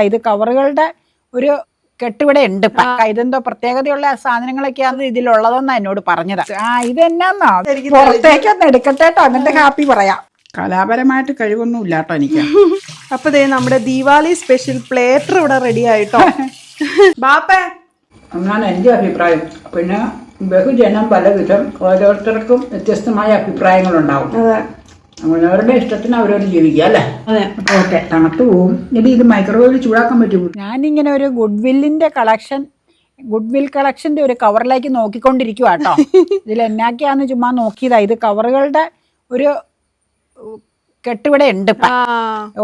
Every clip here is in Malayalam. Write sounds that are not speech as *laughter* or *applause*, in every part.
ഇത് കവറുകളുടെ ഒരു കെട്ടിവിടെ ഉണ്ട്. പക്ക ഇതെന്തോ പ്രത്യേകതയുള്ള സാധനങ്ങളൊക്കെയാണ് ഇതിലുള്ളതെന്നാ എന്നോട് പറഞ്ഞത്. ആ ഇതെന്നാന്നോ? പുറത്തേക്കൊന്ന് എടുക്കട്ടെ കേട്ടോ എന്നിട്ട് ഹാപ്പി പറയാം. കലാപരമായിട്ട് കഴിവൊന്നും ഇല്ലാട്ടോ എനിക്ക്. *laughs* അപ്പൊ ദേ നമ്മുടെ ദീപാവലി സ്പെഷ്യൽ പ്ലേറ്റർ ഇവിടെ റെഡി ആയിട്ടോ. *laughs* ബാപ്പേ. എന്നാണ് എന്റെ അഭിപ്രായം. പിന്നെ ബഹുജനം പലവിധം ഓരോരുത്തർക്കും വ്യത്യസ്തമായ അഭിപ്രായങ്ങളുണ്ടാവും. അതെ. അവരവരുടെ ഇഷ്ടത്തിന് അവരോട് ജീവിക്കുക അല്ലേ? അതെ. ഓക്കെ. തണുത്ത് പോവും. ഇനി ഇത് മൈക്രോവേവിൽ ചൂടാക്കാൻ പറ്റുമോ? ഞാനിങ്ങനെ ഒരു ഗുഡ് വില്ലിന്റെ കളക്ഷൻ ഗുഡ് വിൽ കളക്ഷന്റെ ഒരു കവറിലേക്ക് നോക്കിക്കൊണ്ടിരിക്കുക കേട്ടോ *laughs* ഇതിൽ എന്നാക്കിയാന്ന് ചുമ്മാ നോക്കിയതാ. ഇത് കവറുകളുടെ ഒരു കെട്ടിവിടെ ഉണ്ട്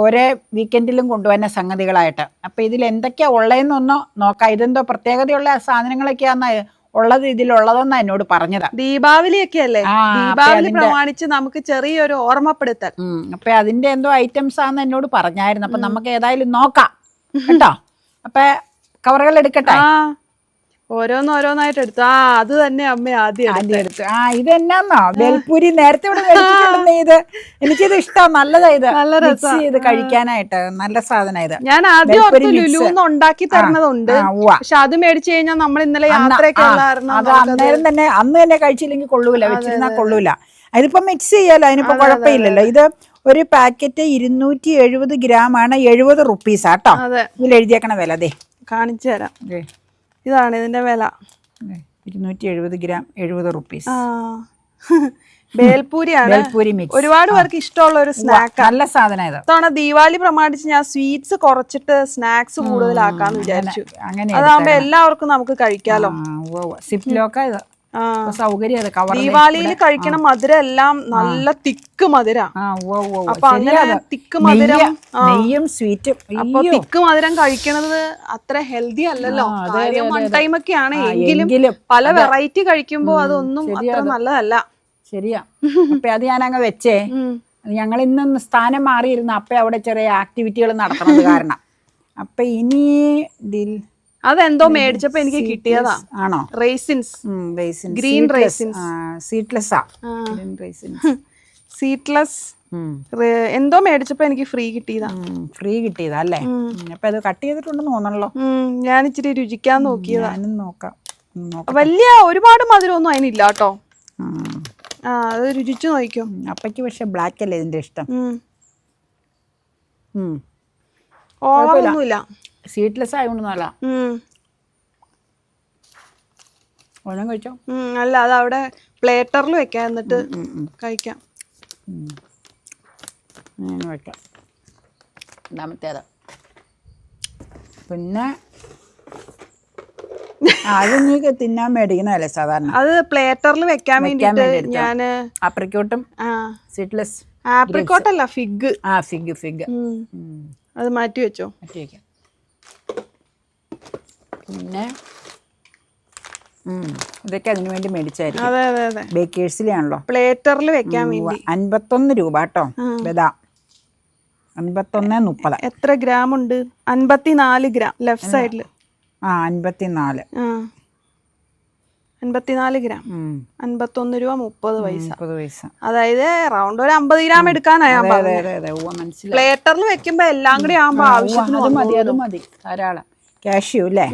ഓരോ വീക്കെൻഡിലും കൊണ്ടുവരുന്ന സംഗതികളായിട്ട്. അപ്പൊ ഇതിൽ എന്തൊക്കെയാ ഉള്ളതെന്നൊന്നോ നോക്കാം. ഇതെന്തോ പ്രത്യേകതയുള്ള സാധനങ്ങളൊക്കെയാന്ന് ഉള്ളത് ഇതിലുള്ളതെന്നാ എന്നോട് പറഞ്ഞതാ. ദീപാവലി ഒക്കെ അല്ലേ ആ, അപ്പൊ ദീപാവലി അതിന്റെ- പ്രമാണിച്ച് നമുക്ക് ചെറിയൊരു ഓർമ്മപ്പെടുത്തൽ. ഉം, അപ്പൊ അതിന്റെ എന്തോ ഐറ്റംസ് ആന്ന് എന്നോട് പറഞ്ഞായിരുന്നു. അപ്പൊ നമുക്ക് ഏതായാലും നോക്കാം. കേട്ടോ? അപ്പൊ കവറുകൾ എടുക്കട്ടെ? ആ. ഓരോന്ന് ഓരോന്നായിട്ട് എടുത്തു ആ അത് തന്നെ അമ്മ ആദ്യം ആദ്യം എടുത്തു. ആ ബേൽപൂരി നേരത്തെ ഇവിടെ ഇത്. എനിക്കിത് ഇഷ്ടം. നല്ലതാ ഇത്. നല്ല ഇത് കഴിക്കാനായിട്ട്. നല്ല സാധനം ഇത്. ഞാൻ ആദ്യം ഓർത്ത് ലുലുന്ന് ഉണ്ടാക്കി തരുന്നതുണ്ട് പക്ഷെ അത് മേടിച്ചു കഴിഞ്ഞാൽ നമ്മൾ ഇന്നലെ യാത്രയൊക്കെ അത് അന്നേരം തന്നെ അന്ന് തന്നെ കഴിച്ചില്ലെങ്കിൽ കൊള്ളൂല. വെച്ചിരുന്നാൽ കൊള്ളൂല. അതിപ്പോ മിക്സ് ചെയ്യാലോ? അതിനിപ്പോ കുഴപ്പമില്ലല്ലോ. ഇത് ഒരു പാക്കറ്റ് ഇരുന്നൂറ്റി എഴുപത് ഗ്രാം ആണ് എഴുപത് റുപ്പീസ് ആട്ടോ ഇതിൽ എഴുതിയേക്കണ വില അതെ കാണിച്ചു തരാം. ഇതാണ് ഇതിന്റെ വില. ഇരുന്നൂറ്റി എഴുപത് ഗ്രാം എഴുപത് റുപ്പീസ്. ബേൽപൂരിയാണ്. ബേൽപൂരി മിക്സ് ഒരുപാട് പേർക്ക് ഇഷ്ടമുള്ള ഒരു സ്നാക്ക് നല്ല സാധനം ഇത്. ദീപാവലി പ്രമാണിച്ച് ഞാൻ സ്വീറ്റ്സ് കുറച്ചിട്ട് സ്നാക്സ് കൂടുതലാക്കാന്ന് വിചാരിച്ചു. അതാകുമ്പോ എല്ലാവർക്കും നമുക്ക് കഴിക്കാലോ. സിപ്ലോക്ക ഇത്. സൗകര്യം ദീപാവലിയിൽ കഴിക്കണ മധുര എല്ലാം നല്ല തിക്ക് മധുര. അപ്പൊ അങ്ങനെ തിക്ക് മധുരം നെയ്യ്, സ്വീറ്റും. അപ്പൊ തിക്ക് മധുരം കഴിക്കണത് അത്ര ഹെൽത്തി അല്ലല്ലോ. വൺ ടൈം ഒക്കെയാണ് എങ്കിലും എങ്കിലും പല വെറൈറ്റി കഴിക്കുമ്പോ അതൊന്നും അത്ര നല്ലതല്ല. ശരിയാ. അപ്പൊ അത് ഞാൻ അങ്ങ് വെച്ചേ ഞങ്ങൾ ഇന്നൊന്ന് സ്ഥാനം മാറിയിരുന്നു അപ്പൊ അവിടെ ചെറിയ ആക്ടിവിറ്റികൾ നടത്തുന്നത് കാരണം. *laughs* അപ്പൊ ഇനി അതെന്തോ മേടിച്ചപ്പോ എനിക്ക് കിട്ടിയതാ. ആണോ? Raisins green raisins raisins seedless എന്തോ മേടിച്ചപ്പോ എനിക്ക് ഫ്രീ കിട്ടിയതാ. ഫ്രീ കിട്ടിയതാ അല്ലേ? അപ്പൊ അത് കട്ട് ചെയ്തിട്ടുണ്ടെന്ന് തോന്നണല്ലോ. ഞാൻ ഇച്ചിരി രുചിക്കാൻ നോക്കിയതാ. നോക്കാം. വലിയ ഒരുപാട് മധുരമൊന്നും അതിനില്ല കേട്ടോ. ആ അത് രുചിച്ചു നോക്കിക്കോ. അപ്പക്ക് അപ്പയ്ക്ക് പക്ഷെ ബ്ലാക്ക് അല്ലേ ഇതിന്റെ ഇഷ്ടം. ഓവറൊന്നുമില്ല സീറ്റ്ലെസ് ആയതുകൊണ്ടൊന്നുമല്ല ഉം. ഓണം കഴിച്ചോ? അല്ല അത് അവിടെ പ്ലേറ്ററിൽ വെക്കാം എന്നിട്ട് കഴിക്കാം. ഞാൻ വെക്കാം. രണ്ടാമത്തേത്. പിന്നെ ആ, അത് നീ തിന്നാൻ മേടിക്കുന്നതല്ലേ സാധാരണ? അത് പ്ലേറ്ററിൽ വെക്കാൻ വേണ്ടിട്ട് വേണ്ടി ഞാൻ ആപ്രിക്കോട്ടും ആ. സീറ്റ്ലെസ് ആപ്രിക്കോട്ട് അല്ല ഫിഗ്. ആ ഫിഗ് ഫിഗ്. അത് മാറ്റി വെച്ചോ? മാറ്റി വയ്ക്കാം പിന്നെ ഇതൊക്കെ അതിനു വേണ്ടി മേടിച്ചായിരിക്കും. പ്ലേറ്ററിൽ വെക്കാൻ വേണ്ടി. അൻപത്തൊന്ന് രൂപ കേട്ടോ. ബദാം അൻപത്തൊന്ന് മുപ്പത്. എത്ര ഗ്രാം ഉണ്ട് അൻപത്തിനാല് ഗ്രാം ലെഫ്റ്റ് സൈഡിൽ ആ അൻപത്തിനാല്. അൻപത്തിനാല് ഗ്രാം. അൻപത്തൊന്ന് രൂപ മുപ്പത് പൈസ. മുപ്പത് പൈസ. അതായത് റൗണ്ട് ഒരു അമ്പത് ഗ്രാം എടുക്കാനാ ഞാൻ പ്ലേറ്ററിൽ വെക്കുമ്പോ എല്ലാം കൂടി ആകുമ്പോ ആവശ്യം മതി അത് മതി. ധാരാളം. കാഷ്യൂ അല്ലേ.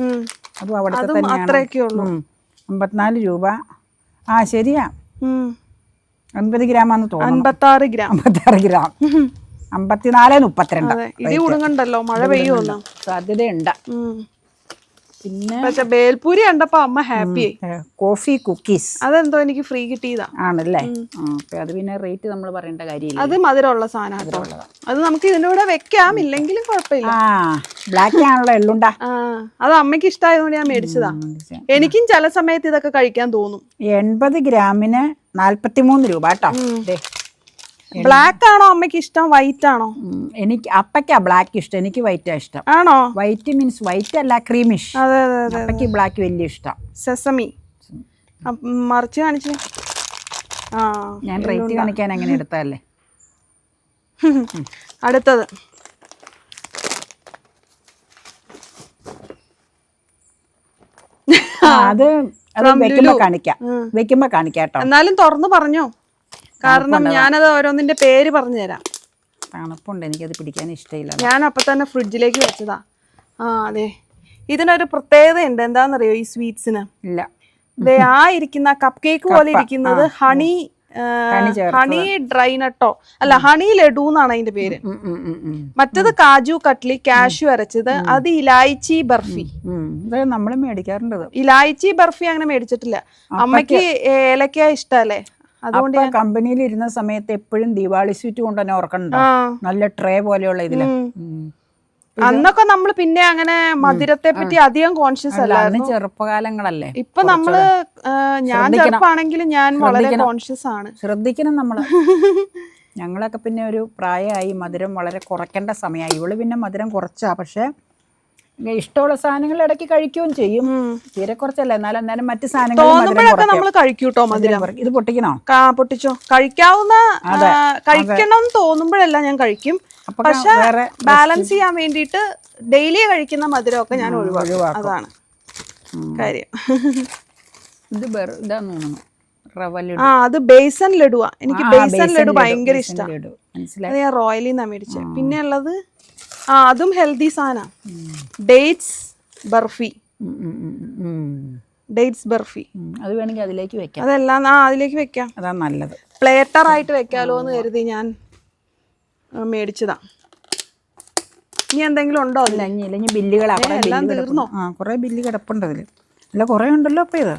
അതും അവിടുത്തെ തന്നെയാണ്. അമ്പത്തിനാല് രൂപ. ആ ശരിയാ. അൻപത് ഗ്രാമാന്ന് തോന്നുന്നു അൻപത്താറ് ഗ്രാം. അമ്പത്താറ് ഗ്രാം. അമ്പത്തിനാല് മുപ്പത്തിരണ്ട്. ഇടി ഉണങ്ങണ്ടല്ലോ മഴ പെയ്യുമല്ലോ. സാധ്യതയുണ്ട്. പിന്നെ പക്ഷെ ബേൽപൂരി കണ്ടപ്പോ അമ്മ ഹാപ്പി കോഫി കുക്കീസ്. അതെന്തോ എനിക്ക് ഫ്രീ കിട്ടിയതാ. ആണല്ലേ? അത് പിന്നെ റേറ്റ് നമ്മൾ പറയേണ്ട കാര്യമില്ല. അത് മധുരമുള്ള സാധനം അത് നമുക്ക് ഇതിന്റെ കൂടെ വെക്കാം ഇല്ലെങ്കിലും കുഴപ്പമില്ല. ബ്ലാക്ക് ആണല്ലോ എള്ളുണ്ട. അത് അമ്മയ്ക്ക് ഇഷ്ടമായതുകൊണ്ട് ഞാൻ മേടിച്ചതാ. എനിക്കും ചില സമയത്ത് ഇതൊക്കെ കഴിക്കാൻ തോന്നും. എൺപത് ഗ്രാമിന് നാല്പത്തിമൂന്ന് രൂപ കേട്ടോ. ബ്ലാക്ക് ആണോ അമ്മയ്ക്ക് ഇഷ്ടം? വൈറ്റ് ആണോ എനിക്ക് അപ്പയ്ക്കാ ബ്ലാക്ക് ഇഷ്ടം. എനിക്ക് വൈറ്റാ ഇഷ്ടം. ആണോ? വൈറ്റ് മീൻസ് വൈറ്റ് അല്ല ക്രീമിഷ്. അതെ അതെ അതെ അപ്പയ്ക്ക് ബ്ലാക്ക് വലിയ ഇഷ്ടം. സെസമി. മറിച്ച് കാണിച്ച്. ആ ഞാൻ റേറ്റ് കാണിക്കാൻ അങ്ങനെ എടുത്തല്ലേ *laughs* അടുത്തത്. അത് വെക്കുമ്പോ കാണിക്കാം. വെക്കുമ്പോ കാണിക്കാം എന്നാലും തുറന്നു പറഞ്ഞോ. കാരണം ഞാനത് ഓരോന്നിന്റെ പേര് പറഞ്ഞു തരാം തണുപ്പുണ്ട് എനിക്കത് പിടിക്കാൻ ഇഷ്ടമില്ല. ഞാൻ അപ്പൊ തന്നെ ഫ്രിഡ്ജിലേക്ക് വെച്ചതാ. ആ അതെ. ഇതിനൊരു പ്രത്യേകത ഉണ്ട് എന്താണെന്നറിയോ ഈ സ്വീറ്റ്സിന്? ഇല്ല. ദേ ആ ഇരിക്കുന്ന കപ്പ്. കേക്ക് പോലെ ഇരിക്കുന്നത് ഹണി ഹണി. ഡ്രൈ നട്ടോ അല്ല ഹണി ലഡു എന്നാണ് അതിന്റെ പേര്. മറ്റത് കാജു കട്ട്ലി കാഷു അരച്ചത്. അത് ഇലായിച്ചി ബർഫി. നമ്മൾ മേടിക്കാറുണ്ട്. ഇലായിച്ചി ബർഫി അങ്ങനെ മേടിച്ചിട്ടില്ല. അമ്മയ്ക്ക് ഏലക്ക ഇഷ്ടല്ലേ? അതുകൊണ്ട് ഞാൻ കമ്പനിയിൽ ഇരുന്ന സമയത്ത് എപ്പോഴും ദീപാവലി സ്വീറ്റ് കൊണ്ട് തന്നെ ഓർക്കണ്ടോ നല്ല ട്രേ പോലെയുള്ള ഇതിൽ. അന്നൊക്കെ നമ്മൾ പിന്നെ അങ്ങനെ മധുരത്തെ പറ്റി അധികം കോൺഷ്യസ് അല്ല അല്ല ചെറുപ്പകാലങ്ങളല്ലേ ഇപ്പൊ നമ്മൾ ഞാൻ ചെറുപ്പാണെങ്കിൽ ഞാൻ വളരെ കോൺഷ്യസ് ആണ്. ശ്രദ്ധിക്കണം നമ്മൾ. *laughs* ഞങ്ങളൊക്കെ പിന്നെ ഒരു പ്രായമായി മധുരം വളരെ കുറയ്ക്കേണ്ട സമയമായി. ഇവൾ പിന്നെ മധുരം കുറച്ചാ പക്ഷെ ഇഷ്ടമുള്ള സാധനങ്ങൾ ഇടയ്ക്ക് കഴിക്കുകയും ചെയ്യും. തീരെ കുറച്ചല്ല. എന്നാലും അന്നേരം മറ്റു സാധനങ്ങൾ നമ്മൾ കഴിക്കൂട്ടോ മധുരം ഇത് പൊട്ടിക്കണോ? പൊട്ടിച്ചോ. കഴിക്കാവുന്ന കഴിക്കണം എന്ന് തോന്നുമ്പോഴല്ല ഞാൻ കഴിക്കും. പക്ഷെ വേറെ ബാലൻസ് ചെയ്യാൻ വേണ്ടിയിട്ട് ഡെയിലി കഴിക്കുന്ന മധുരമൊക്കെ ഞാൻ ഒഴിവാക്കും. അതാണ് കാര്യം. ഇത് ഇതാന്ന് തോന്നുന്നു. ആ അത് ബേസൻ ലഡുവാ. എനിക്ക് ബേസൺ ബേസൻ ലഡു ഭയങ്കര ഇഷ്ടം. ഇഷ്ടമാണ്. ഞാൻ റോയലിന്നാ മേടിച്ചത് പിന്നെ ഉള്ളത് ആ അതും ഹെൽത്തി സാധന ഡേറ്റ്സ് ബർഫി. ഡേറ്റ്സ് ബർഫി. അത് വേണമെങ്കിൽ അതിലേക്ക് വെക്കാം. അതെല്ലാം ആ അതിലേക്ക് വെക്കാം. അതാ നല്ലത്. പ്ലേറ്റർ ആയിട്ട് വെക്കാലോ എന്ന് കരുതി ഞാൻ മേടിച്ചതാ. ഇനി എന്തെങ്കിലും ഉണ്ടോ അതിൽ ഇനി ഇല്ലെങ്കിൽ എല്ലാം തീർന്നോ? ആ കുറേ ബില്ല് കിടപ്പുണ്ട് അതിൽ അല്ല കുറേ ഉണ്ടല്ലോ അപ്പൊ ഇത്?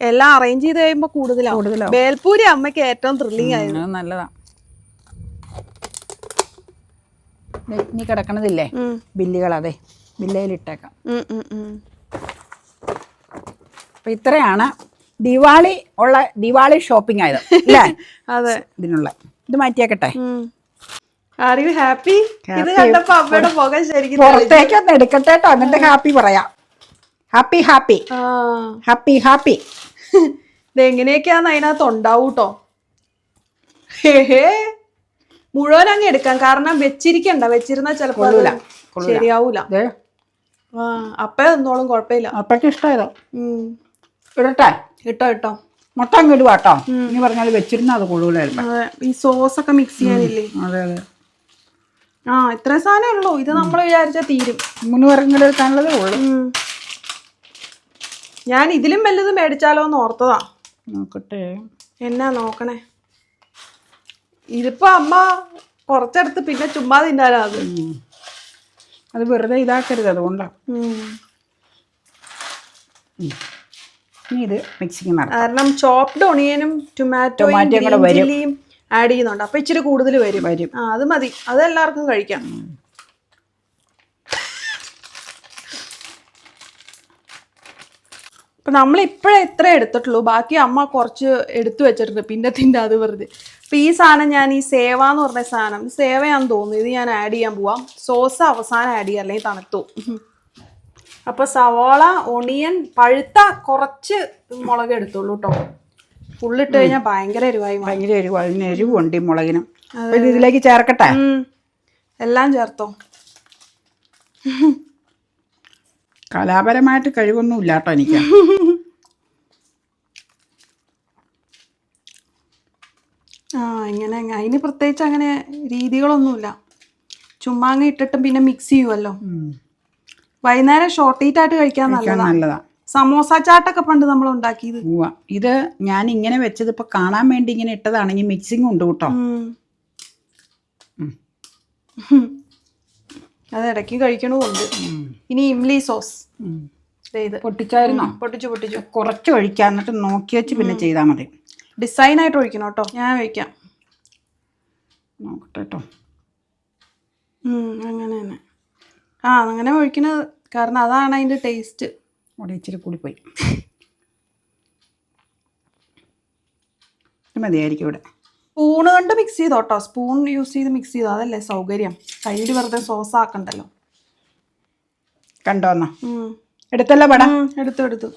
എല്ലാം അറേഞ്ച് ചെയ്ത് കഴിയുമ്പോ കൂടുതലാണ് കൂടുതലാവും. ബേൽപൂരി അമ്മയ്ക്ക് ഏറ്റവും ത്രില്ലിംഗ് ആയിരുന്നു. അത് നല്ലതാ ദേ, ഇനി കിടക്കണതില്ലേ. ബില്ലുകൾ അതെ ബില്ലയിലിട്ടേക്കാം. അപ്പൊ ഇത്രയാണ് ദിവാളി ഉള്ള ദിവാളി ഷോപ്പിംഗ് ആയത് അല്ലേ? *laughs* അതെ. ഇതിനുള്ള ഇത് മാറ്റിയേക്കട്ടെ. ഹാപ്പി ഇത് കണ്ടപ്പോ അമ്മയുടെ മുഖം ശരിക്കും പുറത്തേക്ക് ഒന്ന് എടുക്കട്ടെ കേട്ടോ എന്നിട്ട് ഹാപ്പി പറയാം. ഹാപ്പി ഹാപ്പി ഹാപ്പി ഹാപ്പി ഇത് എങ്ങനെയൊക്കെയാന്ന് അതിനകത്ത് *laughs* ഹേ കേട്ടോ മുഴുവൻ അങ്ങ് എടുക്കാം. കാരണം വെച്ചിരിക്കണ്ട. വെച്ചിരുന്ന ചിലപ്പോ അത് ശരിയാവൂല. ദേ. ആ അപ്പ തന്നോളും കുഴപ്പമില്ല. അപ്പയ്ക്ക് ഇഷ്ടമായതോ ഉം. ഇടട്ടെ. ഇട്ടോ ഇട്ടോ. മുട്ട അങ്ങ് ഇടുക കേട്ടോ ഇനി പറഞ്ഞാൽ വെച്ചിരുന്ന അത് കൊള്ളൂലായിരുന്നു. അതെ. ഈ സോസ് ഒക്കെ മിക്സ് ചെയ്യാനില്ലേ? അതെ അതെ. ആ ഇത്ര സാധനമേ ഉള്ളൂ. ഇത് നമ്മൾ വിചാരിച്ചാ തീരും. മൂന്ന് പേർക്കും കൂടെ എടുക്കാനുള്ളതേ ഉള്ളൂ. ഉം. ഞാൻ ഇതിലും വലുത് മേടിച്ചാലോ എന്ന് ഓർത്തതാ. നോക്കട്ടെ. എന്നാ നോക്കണേ? ഇതിപ്പോ അമ്മ കുറച്ചെടുത്ത് പിന്നെ ചുമ്മാ തിന്നാലാ അത്. അത് വെറുതെ ഇതാക്കരുത് അതുകൊണ്ടാണ്. ഇനി ഇത് മിക്സിങ് കാരണം ചോപ്ഡ് ഒണിയനും ടൊമാറ്റോയും. ചില്ലിയും ആഡ് ചെയ്യുന്നുണ്ട്. അപ്പൊ ഇച്ചിരി കൂടുതൽ വരും. വരും. ആ അത് മതി. അത് എല്ലാവർക്കും കഴിക്കാം. അപ്പൊ നമ്മൾ ഇപ്പഴേ എത്ര എടുത്തിട്ടുള്ളൂ. ബാക്കി അമ്മ കുറച്ച് എടുത്തു വെച്ചിട്ടുണ്ട്. പിന്നെ തിന്റെ അത് വെറുതെ. അപ്പൊ ഈ സാധനം ഞാൻ ഈ സേവ എന്ന് പറഞ്ഞ സാധനം. സേവയാന്ന് തോന്നുന്നു. ഇത് ഞാൻ ആഡ് ചെയ്യാൻ പോവാം. സോസ് അവസാനം ആഡ് ചെയ്യാം. അല്ലെങ്കിൽ തണുത്തു. അപ്പൊ സവാള ഒണിയൻ പഴുത്ത കുറച്ച് മുളക് എടുത്തുള്ളൂ കേട്ടോ ഫുള്ളിട്ട് കഴിഞ്ഞാൽ ഭയങ്കര എരിവായി. ഭയങ്കര എരിവ്. അതിന് എരിവുണ്ട് ഈ മുളകിനും. ഇത് ഇതിലേക്ക് ചേർക്കട്ടെ? എല്ലാം ചേർത്തോ? കലാപരമായിട്ട് കഴിവൊന്നും ഇല്ലാട്ടോ എനിക്ക് *laughs* ആ ഇങ്ങനെ അതിന് പ്രത്യേകിച്ച് അങ്ങനെ രീതികളൊന്നുമില്ല. ചുമ്മാ അങ്ങ് ഇട്ടിട്ട് പിന്നെ മിക്സ് ചെയ്യുമല്ലോ. വൈകുന്നേരം ഷോർട്ട് ഈറ്റ് ആയിട്ട് കഴിക്കാൻ നല്ലതാണ് നല്ലതാ. നല്ലതാ. സമോസ ചാട്ടൊക്കെ പണ്ട് നമ്മൾ ഉണ്ടാക്കിയത്. ഉവ്വ. ഇത് ഞാൻ ഇങ്ങനെ വെച്ചത് ഇപ്പൊ കാണാൻ വേണ്ടി ഇങ്ങനെ ഇട്ടതാണെങ്കിൽ മിക്സിംഗ് ഉണ്ട് കേട്ടോ. ഉം. ഉം. അത് ഇടയ്ക്ക് കഴിക്കണമുണ്ട്. ഇനി ഇംലി സോസ്. ഇത്. പൊട്ടിച്ചായിരുന്നോ? പൊട്ടിച്ചു പൊട്ടിച്ചു. കുറച്ച് ഒഴിക്കാം എന്നിട്ട് നോക്കി വെച്ച് പിന്നെ ചെയ്താൽ മതി. ഡിസൈൻ ആയിട്ട് ഒഴിക്കണം കേട്ടോ. ഞാൻ ഒഴിക്കാം. നോക്കട്ടെ കേട്ടോ അങ്ങനെ തന്നെ. ആ അങ്ങനെ ഒഴിക്കണത് കാരണം അതാണ് അതിന്റെ ടേസ്റ്റ് അവിടെ ഇച്ചിരി കൂടിപ്പോയി. മതിയായിരിക്കും ഇവിടെ. സ്പൂണ് കൊണ്ട് മിക്സ് ചെയ്തോ കേട്ടോ സ്പൂൺ യൂസ് ചെയ്ത് മിക്സ് ചെയ്തോ. അതല്ലേ സൗകര്യം. കയ്യിൽ വെറുതെ സോസ് ആക്കണ്ടല്ലോ. കണ്ടോന്നാ എടുത്തല്ലോ പടം എടുത്തു എടുത്തു.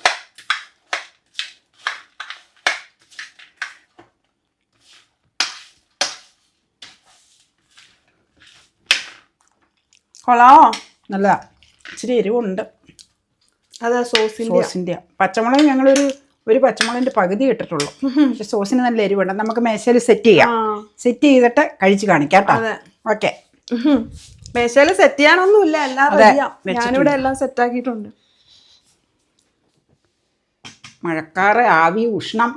കൊള്ളാവോ? നല്ല ഇച്ചിരി എരിവുണ്ട്. അതെ സോസിന്റെ. സോസിന്റെ. പച്ചമുളക് ഞങ്ങളൊരു ഒരു പച്ചമുളകിന്റെ പകുതി ഇട്ടിട്ടുള്ളൂ. പക്ഷെ സോസിന് നല്ല എരിവുണ്ട്. നമുക്ക് മേശയിൽ സെറ്റ് ചെയ്യാം. ആ. സെറ്റ് ചെയ്തിട്ട് കഴിച്ച് കാണിക്കാം കേട്ടോ. അതെ. ഓക്കെ മേശയിൽ സെറ്റ് ചെയ്യാനൊന്നുമില്ല. എല്ലാം ഞാനിവിടെ എല്ലാം സെറ്റ് ആക്കിയിട്ടുണ്ട്. മഴക്കാറ് ആവി ഉഷ്ണം.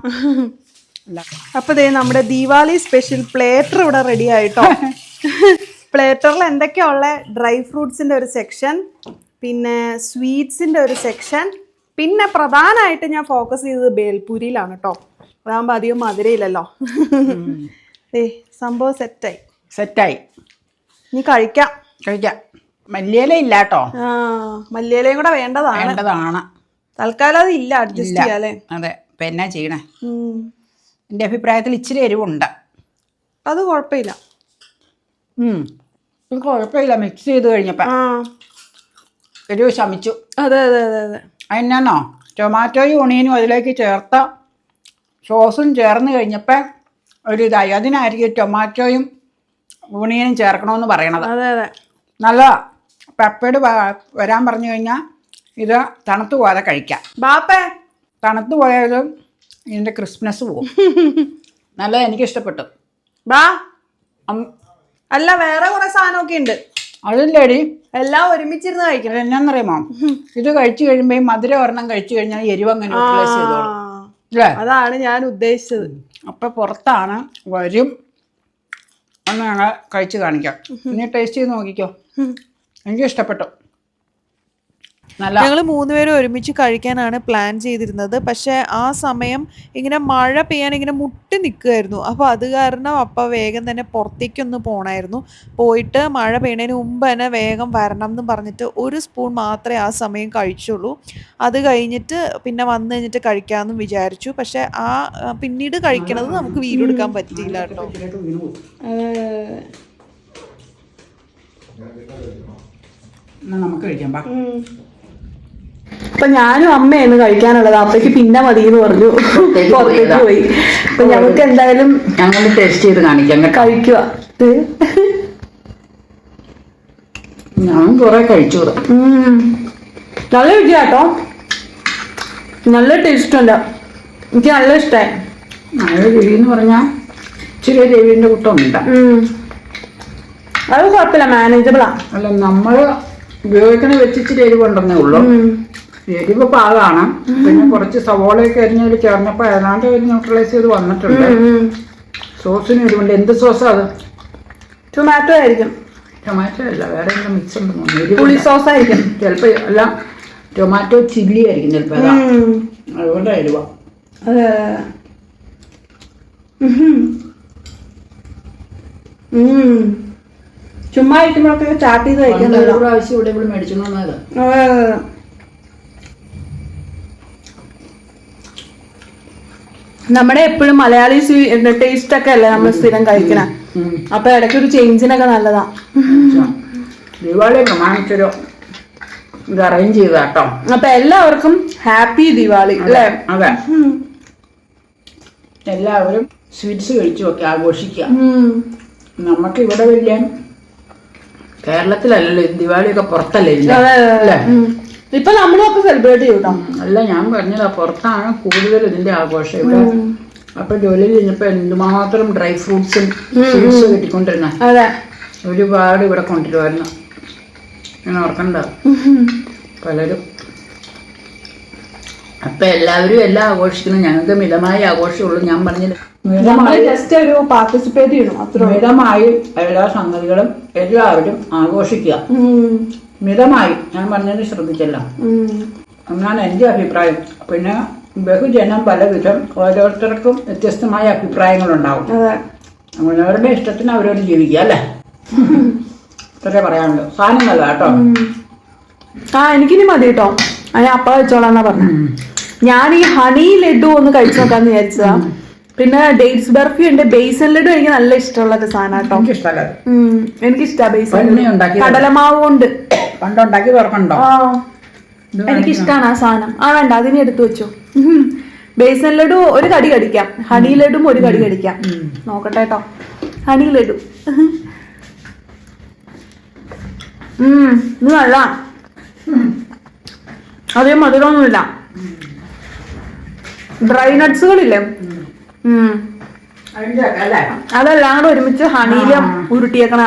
അപ്പൊ ദേ നമ്മുടെ ദീപാവലി സ്പെഷ്യൽ പ്ലേറ്റർ ഇവിടെ റെഡി ആയിട്ടോ. *laughs* പ്ലേറ്ററിൽ എന്തൊക്കെയാ ഉള്ള ഡ്രൈ ഫ്രൂട്ട്സിന്റെ ഒരു സെക്ഷൻ പിന്നെ സ്വീറ്റ്സിന്റെ ഒരു സെക്ഷൻ പിന്നെ പ്രധാനമായിട്ട് ഞാൻ ഫോക്കസ് ചെയ്തത് ബേൽപൂരിയിലാണ് കേട്ടോ അതാകുമ്പോൾ അധികം മധുരയില്ലല്ലോ. ഏ സംഭവം സെറ്റായി. സെറ്റായി. നീ കഴിക്കാം. കഴിക്കാം. മല്ലിയില ഇല്ല കേട്ടോ മല്ലിയിലയും കൂടെ വേണ്ടതാണ്. വേണ്ടതാണ്. തൽക്കാലം അത് ഇല്ല അഡ്ജസ്റ്റ് ചെയ്യാല്ലേ അതെ ഇപ്പം എന്നാ ചെയ്യണേ? എന്റെ എന്റെ അഭിപ്രായത്തിൽ ഇച്ചിരി എരിവുണ്ട്. അത് കുഴപ്പമില്ല. കുഴപ്പമില്ല. മിക്സ് ചെയ്ത് എരിവ് ശമിച്ചു. അതെ അതെ അതെ അതെ. അതിനാണോ ടൊമാറ്റോയും ഉണിയനും അതിലേക്ക് ചേർത്ത സോസും ചേർന്ന് കഴിഞ്ഞപ്പോൾ ഒരു ഇതായി. അതിനായിരിക്കും ടൊമാറ്റോയും ഉണിയനും ചേർക്കണമെന്ന് പറയണത്. അതെ അതെ. നല്ല പെപ്പേട് വരാൻ പറഞ്ഞു കഴിഞ്ഞാൽ ഇത് തണുത്ത് പോകാതെ കഴിക്കാം. ബാപ്പേ. തണുത്ത് പോയാലും ഇതിന്റെ ക്രിസ്മസ് പോകും നല്ല എനിക്കിഷ്ടപ്പെട്ടു. ബാ. അല്ല വേറെ കുറെ സാധനമൊക്കെ ഉണ്ട്. അതില്ലേടി. എല്ലാം ഒരുമിച്ചിരുന്ന് കഴിക്കണം. എന്നാന്നറിയാമോ? ഇത് കഴിച്ചു കഴിയുമ്പോ മധുര ഒരെണ്ണം കഴിച്ചു കഴിഞ്ഞാൽ എരിവ് അങ്ങനെ യൂട്ടിലൈസ് ചെയ്തോളും. ആ, അല്ലേ? അതാണ് ഞാൻ ഉദ്ദേശിച്ചത്. അപ്പൊ പുറത്താണ് വരും. ഒന്ന് ഞങ്ങൾ കഴിച്ചു കാണിക്കാം. ഇനി ടേസ്റ്റ് ചെയ്ത് നോക്കിക്കോ. എനിക്ക് ഇഷ്ടപ്പെട്ടു. ഞങ്ങൾ മൂന്നുപേരും ഒരുമിച്ച് കഴിക്കാനാണ് പ്ലാൻ ചെയ്തിരുന്നത്. പക്ഷേ ആ സമയം ഇങ്ങനെ മഴ പെയ്യാൻ ഇങ്ങനെ മുട്ടി നിൽക്കുമായിരുന്നു അപ്പോൾ അത് കാരണം അപ്പ വേഗം തന്നെ പുറത്തേക്കൊന്ന് പോണായിരുന്നു. പോയിട്ട് മഴ പെയ്യണതിന് മുമ്പ് തന്നെ വേഗം വരണം എന്ന് പറഞ്ഞിട്ട് ഒരു സ്പൂൺ മാത്രമേ ആ സമയം കഴിച്ചുള്ളൂ. അത് കഴിഞ്ഞിട്ട് പിന്നെ വന്നു കഴിഞ്ഞിട്ട് കഴിക്കാമെന്നും വിചാരിച്ചു. പക്ഷേ ആ പിന്നീട് കഴിക്കണത് നമുക്ക് വീഡിയോ എടുക്കാൻ പറ്റിയില്ല കേട്ടോ. നമുക്ക് കഴിക്കാം ബാ. അപ്പൊ ഞാനും അമ്മയാണ് കഴിക്കാനുള്ളത്. അപ്പേക്ക് പിന്നെ മതി എന്ന് പറഞ്ഞു പുറത്തേക്ക് പോയി. അപ്പൊ ഞങ്ങൾക്ക് എന്തായാലും ഞങ്ങൾ ടേസ്റ്റ് ചെയ്ത് കാണിക്കാം കഴിക്കുക. ഞാൻ കുറെ കഴിച്ചു നല്ല രുചി കേട്ടോ. നല്ല ടേസ്റ്റ് ഉണ്ട്. എനിക്ക് നല്ല ഇഷ്ടമായി നല്ല രുചി എന്ന് പറഞ്ഞാൽ ഇച്ചിരി രവിന്റെ കൂട്ടമുണ്ട് അത് കുഴപ്പമില്ല മാനേജബിളാ അല്ല നമ്മൾ ഉപയോഗിക്കണ വെച്ചിട്ട് ഇച്ചിരി എരിവുണ്ടെന്നേ ഉള്ളൂ. എരിവ് പാകാണ് പിന്നെ കുറച്ച് സവോളയൊക്കെ അരിഞ്ഞതിൽ ചേർന്നപ്പോൾ ഏതാണ്ട് ന്യൂട്രലൈസ് ചെയ്ത് വന്നിട്ടുണ്ട്. സോസിന് എരിവുണ്ട് എന്ത് സോസാ അത്? ടൊമാറ്റോ ആയിരിക്കും. ടൊമാറ്റോ അല്ല വേറെ എന്താ മിക്സ് ഉണ്ടെന്ന് പുളി സോസ് ആയിരിക്കും ചിലപ്പോൾ അല്ല ടൊമാറ്റോ ചില്ലി ആയിരിക്കും ചിലപ്പോൾ അതാ. അതുകൊണ്ട് എരിവ. ചുമ്മാ ഇരിക്കുമ്പോഴൊക്കെ ചാട്ട് ചെയ്ത് കഴിക്കാൻ പ്രാവശ്യം ഇവിടെ ഇവിടെ മേടിച്ചു വന്നത് അതെ, അതെ, അതെ. നമ്മുടെ എപ്പോഴും മലയാളി ടേസ്റ്റ് ഒക്കെ അല്ലേ നമ്മൾ സ്ഥിരം കഴിക്കണ? അപ്പൊ ഇടയ്ക്ക് ഒരു ചേഞ്ചിനൊക്കെ നല്ലതാ. ദിവാളി പ്രമാണിച്ചൊരു ഇത് അറേഞ്ച് ചെയ്ത കേട്ടോ അപ്പൊ എല്ലാവർക്കും ഹാപ്പി ദിവാളി അല്ലേ? അതെ. എല്ലാവരും സ്വീറ്റ്സ് കഴിച്ചു ഒക്കെ ആഘോഷിക്കുക. ഉം. നമുക്ക് ഇവിടെ വലിയ കേരളത്തിലല്ലല്ലോ ദിവാളിയൊക്കെ പുറത്തല്ലേ ഇല്ല. ഉം. ഇപ്പൊ നമ്മളൊക്കെ സെലിബ്രേറ്റ് ചെയ്യൂട്ടോ അല്ല ഞാൻ പറഞ്ഞതാ പുറത്താണ് കൂടുതൽ ഇതിന്റെ ആഘോഷം ഇവിടെ അപ്പൊ ജോലിയിൽ കഴിഞ്ഞപ്പോ എന്തുമാത്രം ഡ്രൈ ഫ്രൂട്ട്സും ഫ്രൂട്ട്സും കിട്ടിക്കൊണ്ടിരുന്ന. ഒരുപാട് ഇവിടെ കൊണ്ടുവരുമായിരുന്നു ഞാൻ ഓർക്കണ്ട. പലരും. അപ്പൊ എല്ലാവരും എല്ലാം ആഘോഷിക്കുന്നു. ഞങ്ങൾക്ക് മിതമായ ആഘോഷമുള്ളൂ ഞാൻ പറഞ്ഞില്ല? നമ്മൾ ജസ്റ്റ് ഒരു പാർട്ടിസിപ്പേറ്റ് ചെയ്യണം അത്ര മിതമായി എല്ലാ സംഗതികളും എല്ലാവരും ആഘോഷിക്കുക. മിതമായി ഞാൻ പറഞ്ഞതിന് ശ്രദ്ധിച്ചല്ല. എന്നാണ് എന്റെ അഭിപ്രായം. പിന്നെ ബഹുജനം പലവിധം ഓരോരുത്തർക്കും വ്യത്യസ്തമായ അഭിപ്രായങ്ങളുണ്ടാവും. ഉണ്ടാവും അവരുടെ ഇഷ്ടത്തിന് അവരോട് ജീവിക്കുക അല്ലേ? ഇത്രേ പറയാനുള്ളൂ. സാധനം നല്ല കേട്ടോ ആ എനിക്കിനി മതി കേട്ടോ. അതിന് അപ്പ വെച്ചോളാന്നാ പറഞ്ഞു. ഞാൻ ഈ ഹണി ലഡു ഒന്ന് കഴിച്ചു നോക്കാന്ന് വിചാരിച്ചതാ. പിന്നെ ഡേറ്റ്സ് ബർഫി ഉണ്ട്. ബേസൻ ലഡു എനിക്ക് നല്ല ഇഷ്ടമുള്ള സാധനം കേട്ടോ. എനിക്ക് ബേസൻ ഉണ്ടാക്കി കടലമാവ് കൊണ്ട് പണ്ടുണ്ടാക്കി തുറക്കണ്ടോ? ആ എനിക്കിഷ്ടാണ് ആ സാധനം. ആ വേണ്ട അതിനെ എടുത്തു വെച്ചു. ബേസൻ ലഡു ഒരു കടി കടിക്കാം. ഹണി ലഡും ഒരു കടി കടിക്കാം. നോക്കട്ടെ കേട്ടോ. ഹണി ലഡു. ഉം ഇത് നല്ല അതേ മധുരമൊന്നുമില്ല. ഡ്രൈ നട്ട്സുകളില്ലേ അതെല്ലാം കൂടെ ഒരുമിച്ച് ഹണിയിലും ഉരുട്ടിയേക്കണ.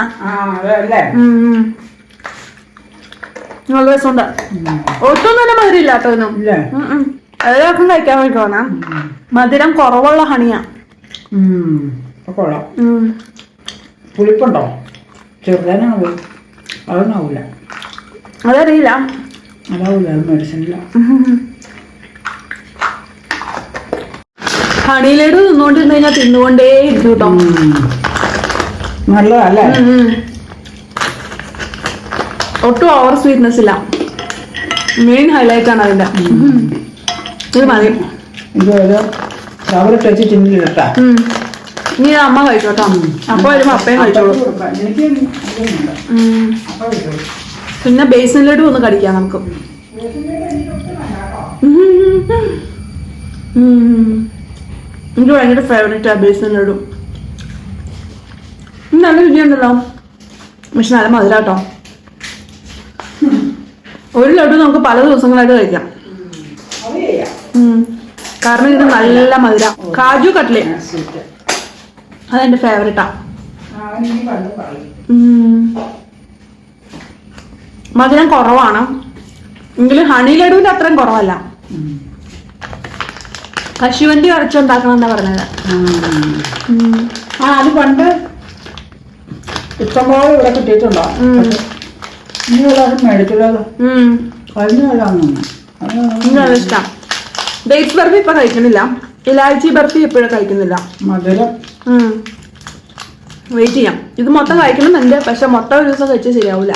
നല്ല രസമുണ്ട്. ഒട്ടും തന്നെ മധുരം ഇല്ലാത്തതിനും അതൊക്കെ എല്ലാവർക്കും കഴിക്കാൻ തോന്നാം മധുരം കുറവുള്ള ഹണിയാ. പുളിപ്പുണ്ടോ? ചെറുതാനാവൂ അതൊന്നാവൂല അതറിയില്ല. അതാവൂല അത് മെഡിസിനില്ല ഹണി ലഡു തിന്നുകൊണ്ടിരുന്ന് കഴിഞ്ഞാൽ തിന്നുകൊണ്ടേ ഇരിക്കും കേട്ടോ. നല്ലതല്ലേ. ഒട്ടും ഓവർ സ്വീറ്റ്നെസ് ഇല്ല. മെയിൻ ഹൈലൈറ്റ് ആണ് അതിന്റെ. ഇത് മതി. ഇത് ഒരു കവറിട്ട് വെച്ച് ടിന്നിലിട്ടാ നീ അമ്മ കഴിച്ചോട്ടോ. അപ്പൊ വരുമ്പോ അപ്പയും കഴിച്ചോളൂ. പിന്നെ ബേസിൻ ലഡു ഒന്ന് കടിക്കാം നമുക്ക്. ഉം. എനിക്ക് ഭയങ്കര ഫേവറേറ്റ് ആ ബേസൻ ലഡു നല്ല രുചിയുണ്ടല്ലോ പക്ഷെ നല്ല മധുരാട്ടോ ഒരു ലഡു നമുക്ക് പല ദിവസങ്ങളായിട്ട് കഴിക്കാം. കാരണം ഇത് നല്ല മധുര. കാജു കട്ട്ലേ. അതെന്റെ ഫേവറേറ്റാ. മധുരം കുറവാണ്. എങ്കിലും ഹണി ലഡുവിന്റെ അത്രയും കുറവല്ല. കശുവണ്ടി ഉറച്ചുണ്ടാക്കണം എന്നാ പറഞ്ഞത്. ആ അത് പണ്ട് ഇഷ്ടംപോലെ ഇവിടെ കിട്ടിയിട്ടുണ്ടോ. കഴിഞ്ഞ കൊല്ലാന്ന് ഇഷ്ടം. ഡേറ്റ്സ് ബർഫി ഇപ്പൊ കഴിക്കുന്നില്ല. ഇലാച്ചി ബർഫി എപ്പോഴും കഴിക്കുന്നില്ല. മധുരം. വെയിറ്റ് ചെയ്യാം. ഇത് മൊത്തം കഴിക്കണം കഴിക്കണമെന്നുണ്ട് പക്ഷെ മൊത്തം ഒരു ദിവസം കഴിച്ചാൽ ശരിയാവില്ല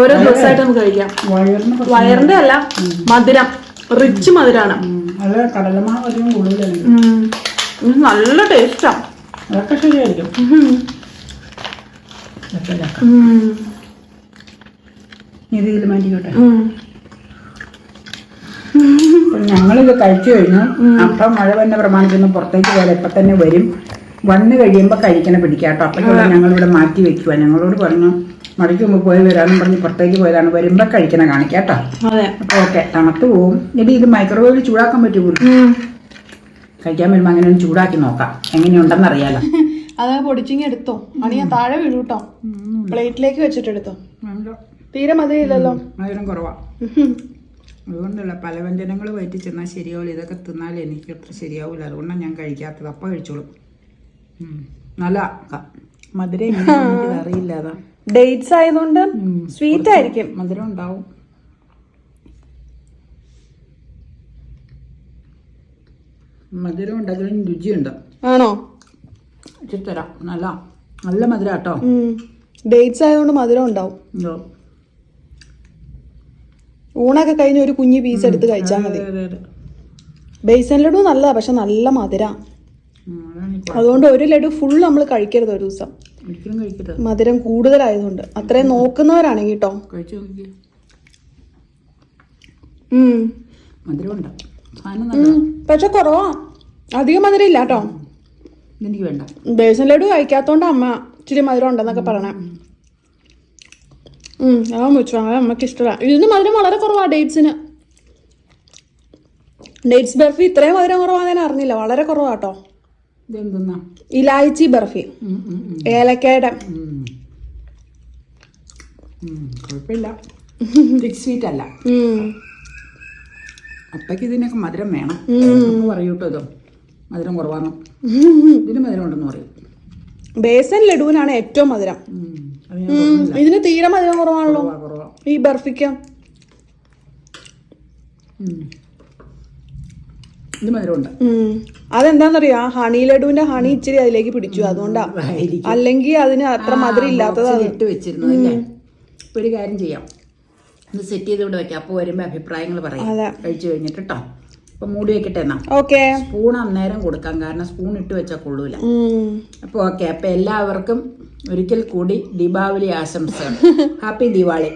ഓരോ ദിവസമായിട്ട് നമുക്ക് കഴിക്കാം. വയറിന് വയറിന്റെ അല്ല മധുരം. റിച്ച് മധുരാണ്. അത് കടലമാവ് അധികം കൂടുതലാണ് ഇത് നല്ല ടേസ്റ്റാ. അതൊക്കെ ശരിയായിരിക്കും. ഇതിൽ മാറ്റിക്കോട്ടെ. ഞങ്ങളിത് കഴിച്ചു കഴിഞ്ഞു. അപ്പം മഴ തന്നെ പ്രമാണിക്കുന്ന പുറത്തേക്ക് പോലെ ഇപ്പൊ തന്നെ വരും. വന്ന് കഴിയുമ്പോൾ കഴിക്കണ പിടിക്കാട്ടോ. അപ്പോഴും ഞങ്ങളിവിടെ മാറ്റി വെക്കുക ഞങ്ങളോട് പറഞ്ഞു മടക്കി മുമ്പ് പോയി വരാമെന്ന് പറഞ്ഞ് പുറത്തേക്ക് പോയതാണ്. വരുമ്പോൾ കഴിക്കണ കാണിക്കാട്ടോ ഓക്കെ തണുത്ത് പോവും. ഇനി ഇത് മൈക്രോവേവിൽ ചൂടാക്കാൻ പറ്റുമോ. കഴിക്കാൻ വരുമ്പോൾ അങ്ങനെ ഒന്ന് ചൂടാക്കി നോക്കാം. എങ്ങനെയുണ്ടെന്ന് അറിയാലോ. *laughs* അത് പൊടിച്ചിങ്ങി എടുത്തോ. അണിയാ താഴെ വീണു കേട്ടോ പ്ലേറ്റിലേക്ക് വെച്ചിട്ട് എടുത്തോ. തീരെ മതിയില്ലല്ലോ. മധുരം കുറവാ. അതുകൊണ്ടല്ല പല വ്യഞ്ജനങ്ങൾ വയറ്റി ചെന്നാൽ ശരിയാവില്ല. ഇതൊക്കെ തിന്നാൽ എനിക്ക് അത്ര ശരിയാവില്ല. അതുകൊണ്ടാണ് ഞാൻ കഴിക്കാത്തത്. അപ്പം കഴിച്ചോളും. നല്ല മധുര *laughs* അറിയില്ല അതാ. ഡേറ്റ്സ് ആയതുകൊണ്ട് സ്വീറ്റ് ആയിരിക്കും. മധുരം ഉണ്ടാവും. മധുരം ഉണ്ടെങ്കിലും രുചിയുണ്ട്. ആണോ? ഇച്ചിരി തരാം. നല്ല നല്ല മധുരം കേട്ടോ ഡേറ്റ്സ് ആയതുകൊണ്ട് മധുരം ഉണ്ടാവും. ഊണൊക്കെ കഴിഞ്ഞ് ഒരു കുഞ്ഞു പീസ് എടുത്ത് കഴിച്ചാൽ മതി. ബേസൻ ലഡു നല്ലതാ പക്ഷെ നല്ല മധുര ഉം, അതാണ് ഈ കുഴപ്പം. അതുകൊണ്ട് ഒരു ലഡു ഫുൾ നമ്മൾ കഴിക്കരുത് ഒരു ദിവസം. മധുരം കൂടുതലായതുകൊണ്ട്. അത്രയും നോക്കുന്നവരാണ് കേട്ടോ. പക്ഷെ കുറവാ. അധികം മധുരം ഇല്ല കേട്ടോ വേണ്ട. ബേസൻ ലഡു കഴിക്കാത്തോണ്ട് അമ്മ ഇച്ചിരി മധുരം ഉണ്ടെന്നൊക്കെ പറയണേ. ഉം ആ വെച്ചു അങ്ങനെ അമ്മയ്ക്ക് ഇഷ്ടമല്ല ഇതിന് മധുരം വളരെ കുറവാ ഡേറ്റ്സിന്. ഡേറ്റ്സ് ബർഫി ഇത്രയും മധുരം കുറവാന്ന് അറിഞ്ഞില്ല. വളരെ കുറവാ കേട്ടോ. ഇതെന്തെന്നാ? ഇലാച്ചി ബർഫി. ഏലക്കയുടെ കുഴപ്പമില്ല. സ്വീറ്റ് അല്ല. അപ്പയ്ക്ക് ഇതിനൊക്കെ മധുരം വേണം. പറയൂട്ടോ പറയൂ കേട്ടോ ഇത്. മധുരം കുറവാണ് ഇതിന് മധുരം ഉണ്ടെന്ന് പറയും. ബേസൻ ലഡുവിനാണ് ഏറ്റവും മധുരം. ഇതിന് തീരെ മധുരം കുറവാണല്ലോ കുറവാ കുറവാ. ഈ ബർഫിക്ക്. ഇത് മധുരമുണ്ട് ഹണി ലഡുവിന്റെ ഹണി ഇച്ചിരി അതിലേക്ക് പിടിച്ചു. അതുകൊണ്ടാ. അല്ലെങ്കിൽ അതിന് അത്ര മധുരം ഇല്ലാത്തത് ഇട്ട് വെച്ചിരുന്നു അല്ലേ? ഒരു കാര്യം ചെയ്യാം. ഇത് സെറ്റ് ചെയ്ത് ഇവിടെ വെക്കാം. അപ്പോൾ വരുമ്പോൾ അഭിപ്രായങ്ങൾ പറയാം. കഴിച്ചു കഴിഞ്ഞിട്ട് കേട്ടോ അപ്പൊ മൂടി വെക്കട്ടെ എന്നാ. ഓക്കെ. സ്പൂൺ അന്നേരം കൊടുക്കാം. കാരണം സ്പൂൺ ഇട്ട് വെച്ചാൽ കൊള്ളൂല. അപ്പൊ ഓക്കെ. അപ്പൊ എല്ലാവർക്കും ഒരിക്കൽ കൂടി ദീപാവലി ആശംസകൾ. *laughs* ഹാപ്പി ദിവാളി